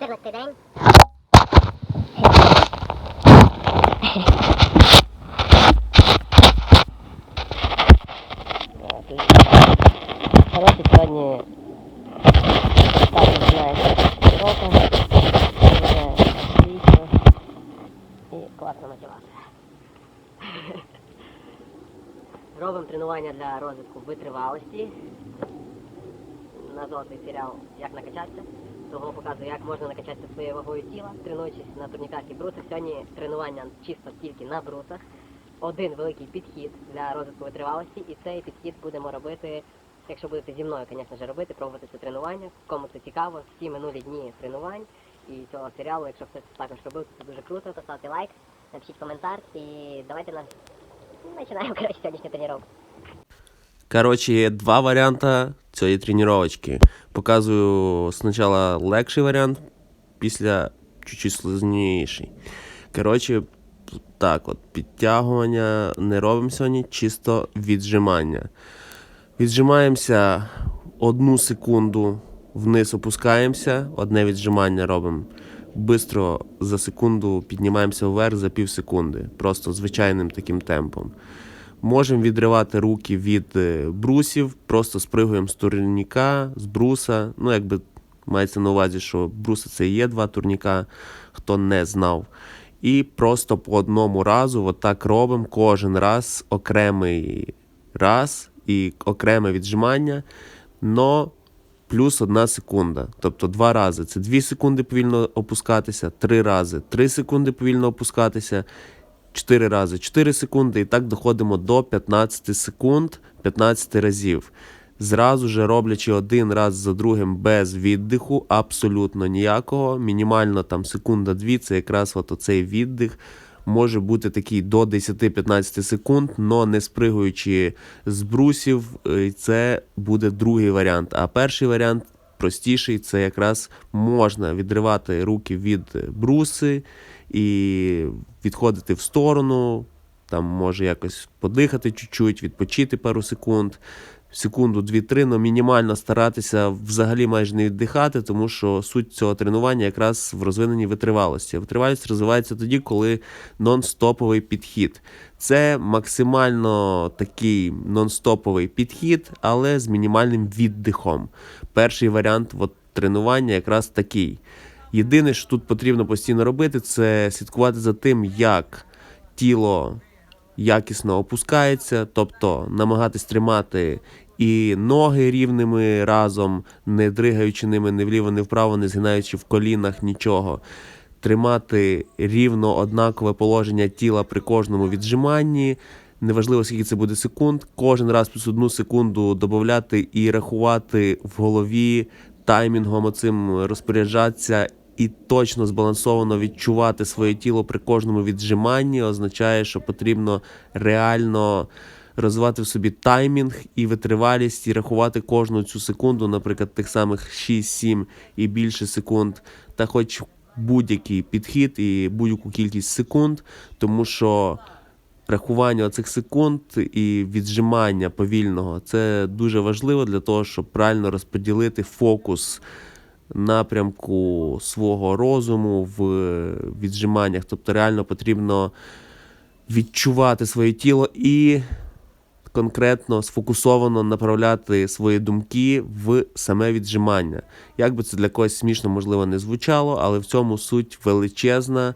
14 день. Коротше, сьогодні так починається року. Літо. І класна мотивація. Робимо тренування для розвитку витривалості. Назвав цей серіал Як накачатися. Того показую, як можна накачатися своєю вагою тіла, тренуючись на турніках і брусах. Сьогодні тренування чисто тільки на брусах. Один великий підхід для розвитку витривалості, і цей підхід будемо робити, якщо будете зі мною, звісно ж, робити, пробувати це тренування. Кому це цікаво, всі минулі дні тренувань і цього серіалу, якщо хтось також робив, то це дуже круто. Поставте лайк, напишіть коментар і давайте на починаємо коротше, сьогоднішню тренування. Коротше, є два варіанти цієї тренувачки. Показую спочатку легший варіант, після чуть-чуть сложніший. Коротше, так от, підтягування не робимо сьогодні, чисто віджимання. Віджимаємося одну секунду вниз опускаємося, одне віджимання робимо. Бистро за секунду піднімаємося вверх за пів секунди, просто звичайним таким темпом. Можемо відривати руки від е, брусів, просто спригуємо з турніка, з бруса. Ну, якби мається на увазі, що бруса це є два турніка, хто не знав. І просто по одному разу, отак робимо кожен раз окремий раз і окреме віджимання, но плюс одна секунда. Тобто два рази. Це 2 секунди повільно опускатися, три рази, 3 секунди повільно опускатися. 4 рази 4 секунди, і так доходимо до 15 секунд, 15 разів. Зразу же роблячи один раз за другим без віддиху, абсолютно ніякого. Мінімально там секунда-дві, це якраз от оцей віддих. Може бути такий до 10-15 секунд, але не спригуючи з брусів, е, це буде другий варіант. А перший варіант простіший це якраз можна відривати руки від бруси і відходити в сторону, там може якось подихати чуть-чуть, відпочити пару секунд. Секунду, дві-три, але мінімально старатися взагалі майже не віддихати, тому що суть цього тренування якраз в розвиненні витривалості. Витривалість розвивається тоді, коли нон-стоповий підхід. Це максимально такий нон-стоповий підхід, але з мінімальним віддихом. Перший варіант от, тренування якраз такий. Єдине, що тут потрібно постійно робити, це слідкувати за тим, як тіло якісно опускається, тобто намагатись тримати і ноги рівними разом, не дригаючи ними ні вліво, ні вправо, не згинаючи в колінах нічого. Тримати рівно однакове положення тіла при кожному віджиманні. Неважливо, скільки це буде секунд, кожен раз плюс одну секунду додати і рахувати в голові таймінгом оцим розпоряджатися і точно збалансовано відчувати своє тіло при кожному віджиманні означає, що потрібно реально розвивати в собі таймінг і витривалість, і рахувати кожну цю секунду, наприклад, тих самих 6-7 і більше секунд, та хоч будь-який підхід і будь-яку кількість секунд, тому що. Рахування цих секунд і віджимання повільного це дуже важливо для того, щоб правильно розподілити фокус напрямку свого розуму в віджиманнях. Тобто реально потрібно відчувати своє тіло і конкретно сфокусовано направляти свої думки в саме віджимання. Як би це для когось смішно, можливо, не звучало, але в цьому суть величезна.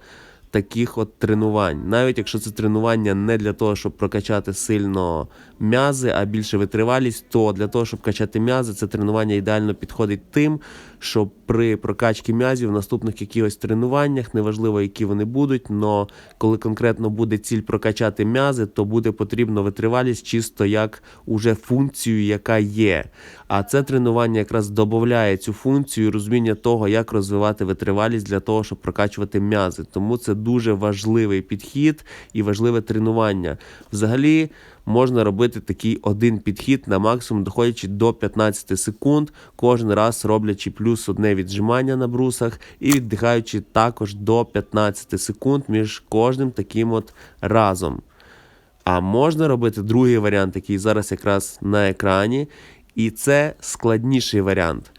Таких от тренувань, навіть якщо це тренування не для того, щоб прокачати сильно м'язи, а більше витривалість, то для того, щоб качати м'язи, це тренування ідеально підходить тим, що при прокачці м'язів в наступних якихось тренуваннях, неважливо, які вони будуть, але коли конкретно буде ціль прокачати м'язи, то буде потрібно витривалість чисто як уже функцію, яка є. А це тренування якраз додає цю функцію, розуміння того, як розвивати витривалість для того, щоб прокачувати м'язи. Тому це дуже важливий підхід і важливе тренування. Взагалі можна робити такий один підхід на максимум, доходячи до 15 секунд, кожен раз роблячи плюс одне віджимання на брусах і віддихаючи також до 15 секунд між кожним таким от разом. А можна робити другий варіант, який зараз якраз на екрані, і це складніший варіант.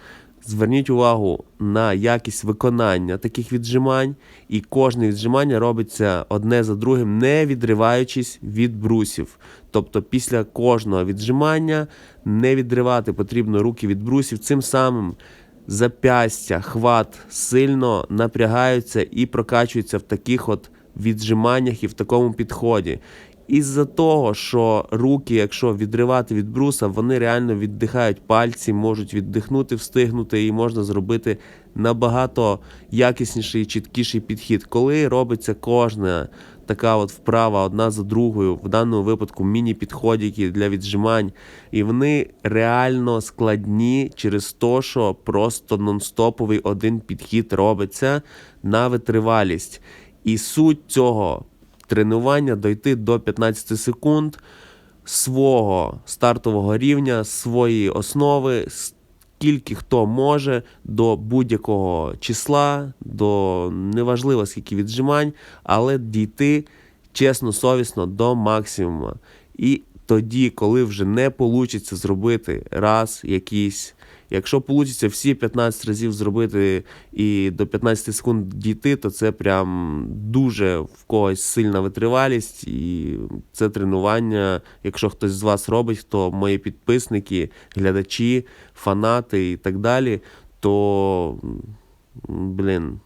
Зверніть увагу на якість виконання таких віджимань, і кожне віджимання робиться одне за другим, не відриваючись від брусів. Тобто після кожного віджимання не відривати потрібно руки від брусів. Цим самим запястя, хват сильно напрягаються і прокачуються в таких от віджиманнях і в такому підході. Із-за того, що руки, якщо відривати від бруса, вони реально віддихають пальці, можуть віддихнути, встигнути, і можна зробити набагато якісніший і чіткіший підхід. Коли робиться кожна така от вправа одна за другою, в даному випадку міні-підходики для віджимань, і вони реально складні через те, що просто нон-стоповий один підхід робиться на витривалість. І суть цього тренування дойти до 15 секунд свого стартового рівня, своєї основи, скільки хто може до будь-якого числа, до неважливо скільки віджимань, але дійти чесно, совісно до максимуму. І тоді, коли вже не вийде зробити раз якийсь. Якщо вийде всі 15 разів зробити і до 15 секунд дійти, то це прям дуже в когось сильна витривалість, і це тренування. Якщо хтось з вас робить, хто мої підписники, глядачі, фанати і так далі, то блін.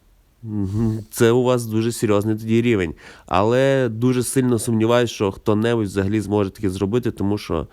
Це у вас дуже серйозний тоді рівень. Але дуже сильно сумніваюся, що хто-небудь взагалі зможе таке зробити, тому що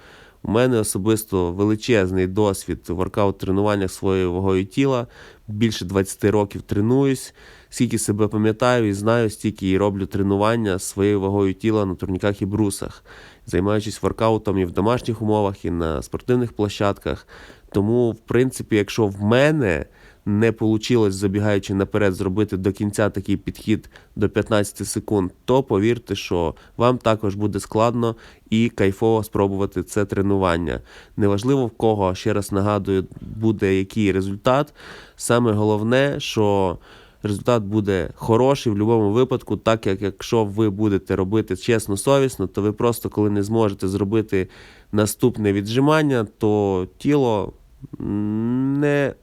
у мене особисто величезний досвід воркаут-тренуваннях своєю вагою тіла. Більше 20 років тренуюсь. Скільки себе пам'ятаю і знаю, стільки і роблю тренування своєю вагою тіла на турніках і брусах, займаючись воркаутом і в домашніх умовах, і на спортивних площадках. Тому, в принципі, якщо в мене не вийшло, забігаючи наперед, зробити до кінця такий підхід до 15 секунд, то повірте, що вам також буде складно і кайфово спробувати це тренування. Неважливо в кого, ще раз нагадую, буде який результат. Саме головне, що результат буде хороший в будь-якому випадку, так як якщо ви будете робити чесно, совісно, то ви просто коли не зможете зробити наступне віджимання, то тіло не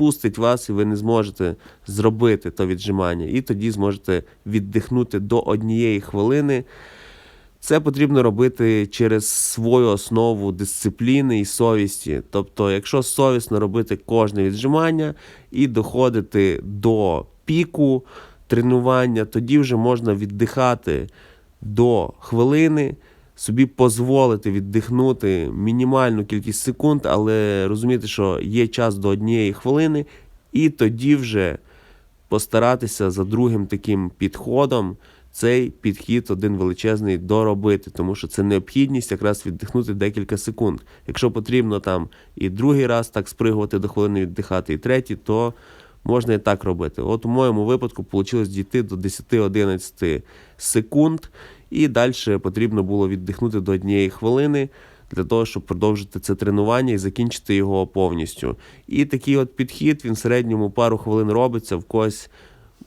пустить вас, і ви не зможете зробити то віджимання. І тоді зможете віддихнути до однієї хвилини. Це потрібно робити через свою основу дисципліни і совісті. Тобто, якщо совісно робити кожне віджимання і доходити до піку тренування, тоді вже можна віддихати до хвилини, собі дозволити віддихнути мінімальну кількість секунд, але розуміти, що є час до однієї хвилини, і тоді вже постаратися за другим таким підходом цей підхід один величезний доробити, тому що це необхідність якраз віддихнути декілька секунд. Якщо потрібно там і другий раз так спригувати до хвилини віддихати, і третій, то можна і так робити. От у моєму випадку вийшло дійти до 10-11 секунд, і далі потрібно було віддихнути до однієї хвилини. Для того, щоб продовжити це тренування і закінчити його повністю. І такий от підхід, він в середньому пару хвилин робиться, в когось,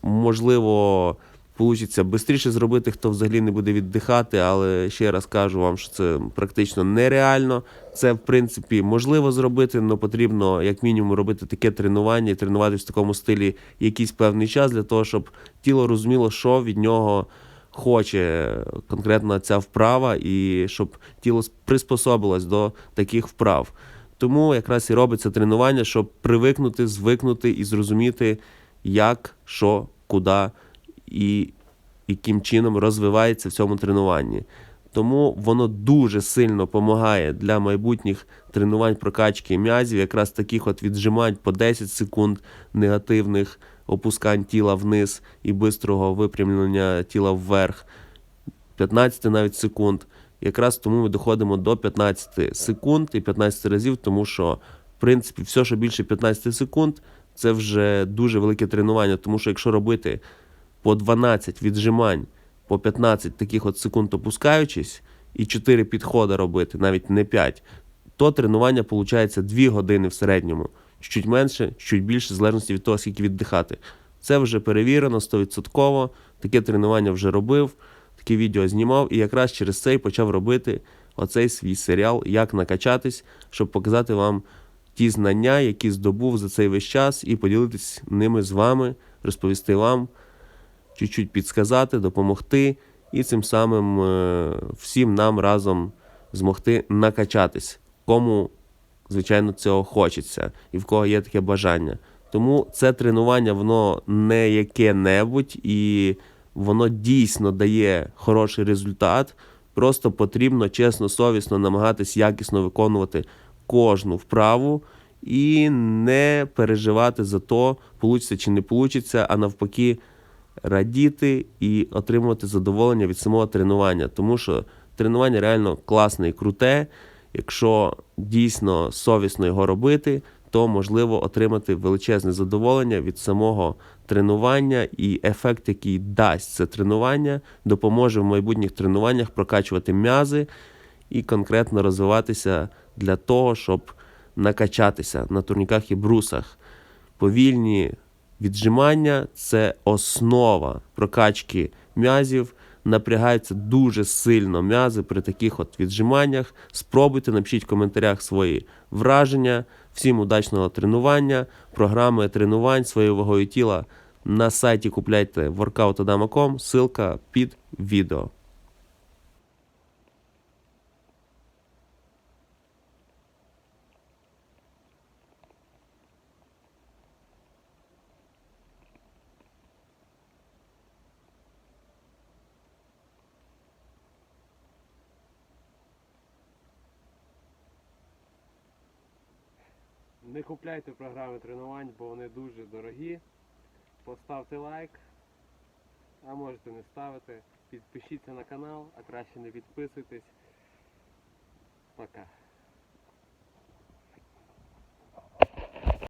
можливо, Получиться швидше зробити, хто взагалі не буде віддихати, але ще раз кажу вам, що це практично нереально. Це, в принципі, можливо зробити, але потрібно, як мінімум, робити таке тренування і тренуватися в такому стилі якийсь певний час для того, щоб тіло розуміло, що від нього хоче конкретно ця вправа, і щоб тіло приспособилось до таких вправ. Тому якраз і робиться тренування, щоб привикнути, звикнути і зрозуміти, як, що, куди і яким чином розвивається в цьому тренуванні. Тому воно дуже сильно допомагає для майбутніх тренувань прокачки м'язів, якраз таких от віджимань по 10 секунд негативних опускань тіла вниз і бистрого випрямлення тіла вверх, 15 навіть секунд. Якраз тому ми доходимо до 15 секунд і 15 разів, тому що, в принципі, все, що більше 15 секунд, це вже дуже велике тренування. Тому що якщо робити по 12 віджимань, по 15 таких от секунд опускаючись, і 4 підходи робити, навіть не 5, то тренування виходить 2 години в середньому. Чуть менше, чуть більше, в залежності від того, скільки віддихати. Це вже перевірено 100%. Таке тренування вже робив, таке відео знімав і якраз через це почав робити оцей свій серіал, як накачатись, щоб показати вам ті знання, які здобув за цей весь час, і поділитись ними з вами, розповісти вам, чуть-чуть підсказати, допомогти, і цим самим е, всім нам разом змогти накачатись, кому, звичайно, цього хочеться і в кого є таке бажання. Тому це тренування, воно не яке-небудь, і воно дійсно дає хороший результат. Просто потрібно чесно, совісно намагатись якісно виконувати кожну вправу і не переживати за то, получиться чи не получиться, а навпаки, радіти і отримувати задоволення від самого тренування. Тому що тренування реально класне і круте. Якщо дійсно совісно його робити, то можливо отримати величезне задоволення від самого тренування, і ефект, який дасть це тренування, допоможе в майбутніх тренуваннях прокачувати м'язи і конкретно розвиватися для того, щоб накачатися на турніках і брусах. Повільні віджимання це основа прокачки м'язів. Напрягаються дуже сильно м'язи при таких от віджиманнях. Спробуйте, напишіть в коментарях свої враження. Всім удачного тренування, програми тренувань своєю вагою тіла на сайті купляйте workoutadama.com, ссылка під відео. Не купляйте програми тренувань, бо вони дуже дорогі. Поставте лайк, а можете не ставити. Підпишіться на канал, а краще не підписуйтесь. Пока.